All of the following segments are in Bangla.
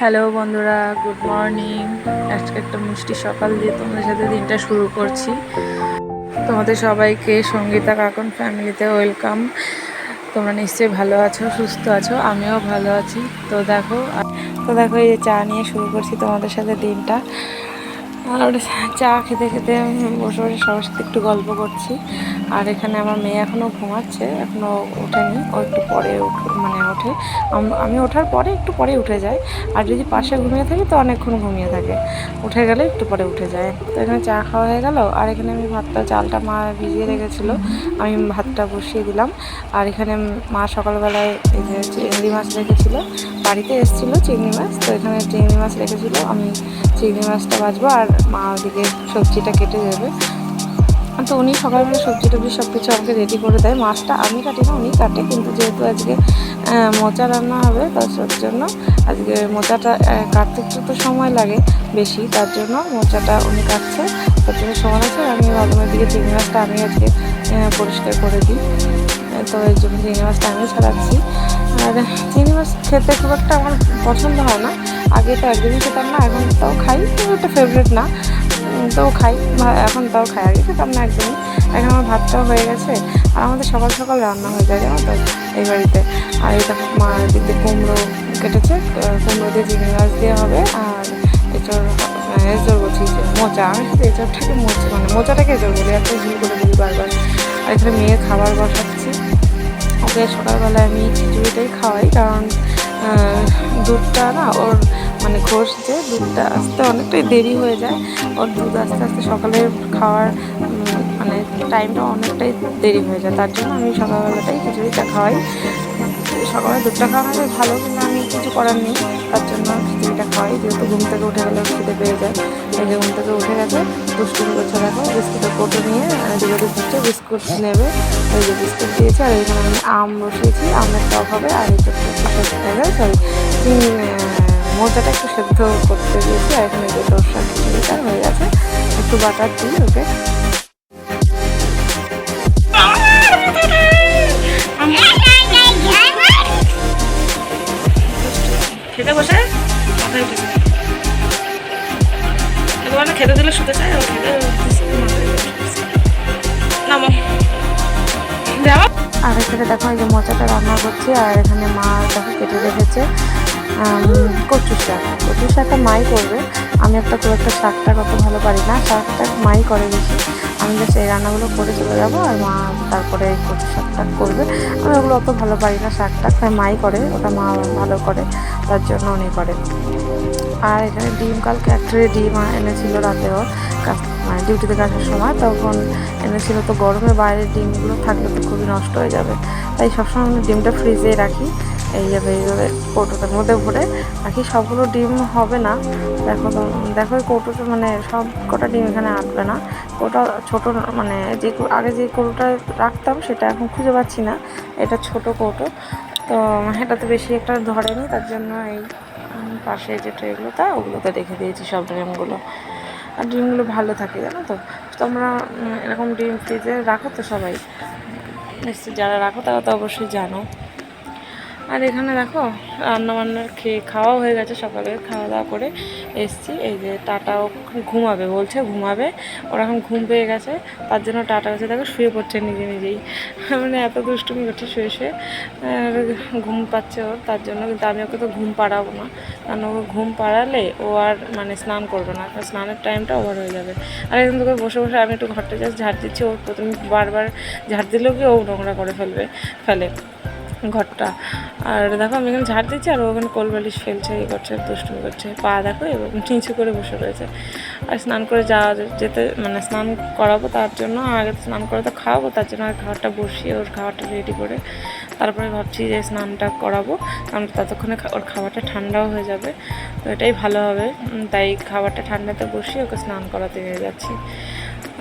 হ্যালো বন্ধুরা, গুড মর্নিং। আজকে একটা মিষ্টি সকাল দিয়ে তোমাদের সাথে দিনটা শুরু করছি। তোমাদের সবাইকে সঙ্গীতা কাকন ফ্যামিলিতে ওয়েলকাম। তোমরা নিশ্চয়ই ভালো আছো, সুস্থ আছো, আমিও ভালো আছি। তো দেখো তো দেখো এই যে চা নিয়ে শুরু করছি তোমাদের সাথে দিনটা। আর চা খেতে খেতে বসে বসে সবার সাথে একটু গল্প করছি। আর এখানে আমার মেয়ে এখনও ঘুমাচ্ছে, এখনও ওঠেনি, ও একটু পরে উঠ মানে ওঠে। আমি ওঠার পরে একটু পরে উঠে যায় আর যদি পাশে ঘুমিয়ে থাকি তো অনেকক্ষণ ঘুমিয়ে থাকে। উঠে গেলে একটু পরে উঠে যায়। তো এখানে চা খাওয়া হয়ে গেল। আর এখানে আমি ভাতটা, চালটা মা ভিজিয়ে রেখেছিলো। আমি ভাতটা বসিয়ে দিলাম। আর এখানে মা সকালবেলায় এই যে চিংড়ি মাছ রেখেছিলো। বাড়িতে এসেছিল চিংড়ি মাছ। তো এখানে চিংড়ি মাছ রেখেছিলো। আমি চিংড়ি মাছটা বাজবো আর মা ওদিকে সবজিটা কেটে দেবে। তো উনি সকালবেলা সবজি টবজি সব কিছু আমাকে রেডি করে দেয়। মাছটা আমি কাটি না, উনি কাটে। কিন্তু যেহেতু আজকে মোচা রান্না হবে তার জন্য আজকে মোচাটা কাটতে একটু তো সময় লাগে বেশি, তার জন্য মোচাটা উনি কাটছে। তার জন্য সময় আছে আমি বাদামের দিকে চিংড়ি মাছটা আমি আজকে পরিষ্কার করে দিই। তো এই জন্য চিংড়ি মাছটা আমি ছাড়াচ্ছি। আর চিংড়ি মাছ খেতে খুব একটা আমার পছন্দ হয় না। আগে তো একদিনই খেতাম না এখন তাও খাই একটা ফেভারিট না। তাও খাই এখন তাও খাই আগে খেতাম না একদমই এখন আমার ভাতটাও হয়ে গেছে আর আমাদের সকাল সকাল রান্না হয়ে যায় জানো তো এই বাড়িতে। আর এটা মা দিক দিয়ে কুমড়ো কেটেছে কুমড়ো দিয়ে চিংড়ি মাছ দেওয়া হবে আর আহ, এঁচড় বলছি যে মোচা আমি শুধু এঁচড়টাকে মোচা মানে মোচাটাকে এঁচড় বলি এত ভুল করে দিই বারবার। আর এখানে মেয়ের খাবার বসাচ্ছি। ওকে সকালবেলায় আমি খিচুড়িটাই খাওয়াই কারণ দুধটা না ওর মানে ঘোষ যে দুধটা আসতে অনেকটাই দেরি হয়ে যায়। ওর দুধ আস্তে আস্তে সকালে খাওয়ার মানে টাইমটা অনেকটাই দেরি হয়ে যায়। তার জন্য আমি সকালবেলাটাই খিচুড়িটা খাওয়াই। সকালে দুধটা খাওয়ানো বেশ ভালো কিন্তু আমি কিছু করার নেই। তার জন্য খিচুড়িটা খাওয়াই। যেহেতু ঘুম থেকে উঠে গেলে খিদে পেয়ে যায়। এই যে ঘুম থেকে উঠে গেছে। দুষ্টুমি করছে দেখো, বিস্কুটের কোটো নিয়ে দিকে দিচ্ছে বিস্কুট নেবে। ওই যে বিস্কুট দিয়েছে, আর এখানে আমি আম বসিয়েছি। আমের টক হবে, আর এই সেদ্ধ সরি মোচাটা একটু সেদ্ধ করতে দিয়েছি আর এখানে যে দোসা খিচুড়িটা হয়ে গেছে একটু বাটার দিই ওকে খেতে বসে? মাথায় খেতে দিলে শুতে চায় ও খেতে নামো। যাও আর এখানে দেখো এই যে মোচাটা রান্না করছি আর এখানে মা দেখো কেটে রেখেছে। কচু শাক। কচু শাকটা মাই করবে। আমি একটা খুব একটা শাকটা কত ভালো পারি না। শাকটা মাই করে বেশি। আমি জাস্ট এই রান্নাগুলো করে চলে যাব আর মা তারপরে কচু শাকটা করবে। আমি ওগুলো অত ভালো পারি না শাকটা। তাই মাই করে। ওটা মা ভালো করে। তার জন্য উনি করে। আর এখানে ডিম, কালকে এক ট্রে ডিম এনেছিল রাতেও। মানে ডিউটিতে আসার সময়। তখন এনেছিল তো গরমে বাইরের ডিমগুলো থাকলে তো খুবই নষ্ট হয়ে যাবে। তাই সবসময় আমি ডিমটা ফ্রিজে রাখি। এইভাবে এইভাবে কৌটোটার মধ্যে ভরে। বাকি সবগুলো ডিম হবে না। দেখো তো, দেখো এই কৌটোটা মানে সব কটা ডিম এখানে আটবে না। ওটা ছোটো মানে যে আগে যে কৌটোটা রাখতাম সেটা এখন খুঁজে পাচ্ছি না। এটা ছোট কৌটো। তো এটাতে বেশি একটা ধরেনি, তার জন্য এই পাশে যে ট্রেগুলো তা ওগুলোতে রেখে দিয়েছি সব ডিমগুলো। আর ডিমগুলো ভালো থাকে, জানো তো? তোমরা এরকম ডিম ফ্রিজে রাখো তো সবাই? নিশ্চয়ই যারা রাখো তারা তো অবশ্যই জানো। আর এখানে দেখো রান্না বান্নার খেয়ে খাওয়া হয়ে গেছে সকালে খাওয়া দাওয়া করে এসছি। এই যে টাটাও ঘুমাবে, বলছে ঘুমাবে। ওর এখন ঘুম পেয়ে গেছে, তার জন্য টাটা হচ্ছে দেখো, শুয়ে পড়ছে নিজে নিজেই। মানে এত দুষ্টুমি করছে, শুয়ে শুয়ে ঘুম পাচ্ছে ওর, তার জন্য কিন্তু আমি ওকে তো ঘুম পাড়াবো না। কারণ ওকে ঘুম পাড়ালে ও আর মানে স্নান করবে না স্নানের টাইমটা ওভার হয়ে যাবে। আর এখন তোকে বসে বসে আমি একটু ঘরটা জাস্ট ঝাড় দিচ্ছি ওর প্রথমে বারবার ঝাড় দিলেও কি ও নোংরা করে ফেলবে, ফেলে। ঘরটা। আর দেখো আমি এখানে ঝাড় দিচ্ছি আর ওখানে কোলবালিশ ফেলছে এই করছে, দুষ্টুমি করছে। পা দেখো এবং নিচু করে বসে রয়েছে। আর স্নান করে যাওয়া যেতে মানে স্নান করাবো তার জন্য আগে স্নান করে তো খাওয়াবো, তার জন্য আর খাবারটা বসিয়ে ওর খাবারটা রেডি করে তারপরে ভাবছি যে স্নানটা করাবো। কারণ ততক্ষণে ওর খাবারটা ঠান্ডাও হয়ে যাবে, তো এটাই ভালো হবে। তাই খাবারটা ঠান্ডাতে বসিয়ে ওকে স্নান করাতে নিয়ে যাচ্ছি।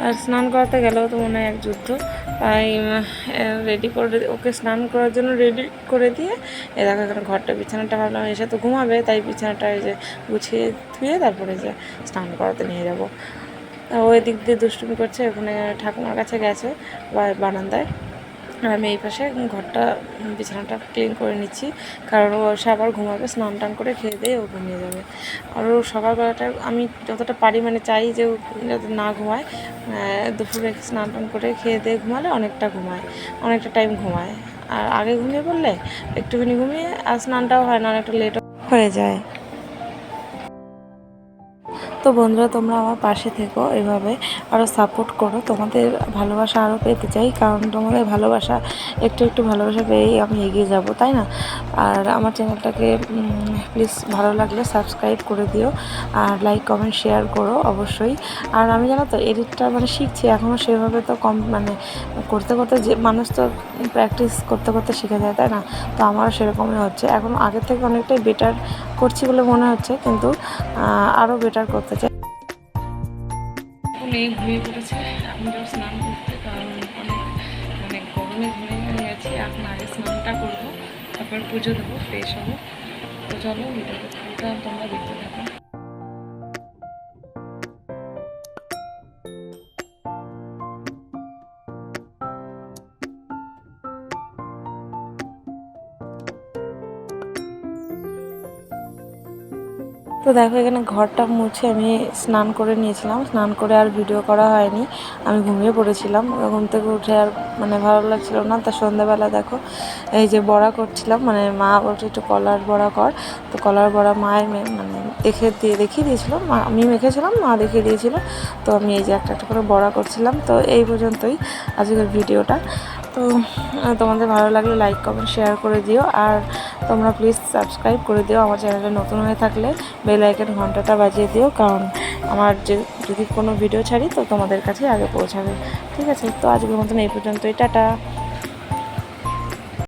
আর স্নান করাতে গেলেও তো মনে হয় এক যুদ্ধ। তাই রেডি করে ওকে স্নান করার জন্য রেডি করে দিয়ে, এ, দেখো এখানে ঘরটা, বিছানাটা ভাবলাম এসে তো ঘুমাবে, তাই বিছানাটা এই যে গুছিয়ে ধুয়ে তারপরে যে স্নান করাতে নিয়ে যাব। ওই দিক দিয়ে দুষ্টুমি করছে, ওখানে ঠাকুমার কাছে গেছে, বা- বারান্দায়। আর আমি এই পাশে ঘরটা, বিছানাটা ক্লিন করে নিচ্ছি। কারণ ও এসে আবার ঘুমাবে, স্নান টান করে খেয়ে দিয়ে ও ঘুমিয়ে যাবে। আর ও সকালবেলাটা, আমি যতটা পারি মানে চাই যে ও যাতে না ঘুমায়। দুপুরে স্নান টান করে খেয়ে দিয়ে ঘুমালে অনেকটা ঘুমায়, অনেকটা টাইম ঘুমায়। আর আগে ঘুমিয়ে পড়লে একটুখানি ঘুমিয়ে, আর স্নানটাও হয় না, অনেকটা লেটও হয়ে যায়। তো বন্ধুরা, তোমরা আমার পাশে থেকো এভাবে আরও সাপোর্ট করো। তোমাদের ভালোবাসা আরও পেতে চাই, কারণ তোমাদের ভালোবাসা, একটু একটু ভালোবাসা পেয়েই আমি এগিয়ে যাব, তাই না? আর আমার চ্যানেলটাকে প্লিজ ভালো লাগলে সাবস্ক্রাইব করে দিও আর লাইক কমেন্ট শেয়ার করো অবশ্যই। আর আমি জানো তো এডিটটা মানে শিখছি এখনও সেভাবে তো কম মানে করতে করতে যে, মানুষ তো প্র্যাকটিস করতে করতে শিখে যায়, তাই না? তো আমারও সেরকমই হচ্ছে। এখন আগের থেকে অনেকটাই বেটার করছি বলে মনে হচ্ছে, কিন্তু আরও বেটার করতে অনেক ঘুমিয়ে পড়েছে এখন যাও স্নান করতে, কারণ অনেক মানে গরমে ঘুমিয়ে গেছি। এখন আগে স্নানটা করব, তারপর পুজো দেবো ফ্রেশ হব। তো চলো, ভিডিওটা তোমরা দেখতে থাকো। তো দেখো, এখানে ঘরটা মুছে আমি স্নান করে নিয়েছিলাম। স্নান করে আর ভিডিও করা হয়নি। আমি ঘুমিয়ে পড়েছিলাম। ঘুম থেকে উঠে আর মানে ভালো লাগছিল না। তা সন্ধ্যাবেলা দেখো, এই যে বড়া করছিলাম মানে মা বলছে একটু কলার বড়া কর। তো কলার বড়া মায়ের মানে দেখে দিয়ে, দেখিয়ে দিয়েছিল। আমি মেখেছিলাম, মা দেখিয়ে দিয়েছিল। তো আমি এই যে একটা একটা করে বড়া করছিলাম। তো এই পর্যন্তই আজকের ভিডিওটা। তো তোমাদের ভালো লাগলে লাইক কমেন্ট শেয়ার করে দিও। আর তোমরা প্লিজ সাবস্ক্রাইব করে দিও আমার চ্যানেলে নতুন হয়ে থাকলে বেল আইকন ঘন্টাটা বাজিয়ে দিও। কারণ আমার যে, যদি কোনো ভিডিও ছাড়ি তো তোমাদের কাছে আগে পৌঁছাবে। ঠিক আছে? তো আজকের মতন এই পর্যন্তই। টাটা!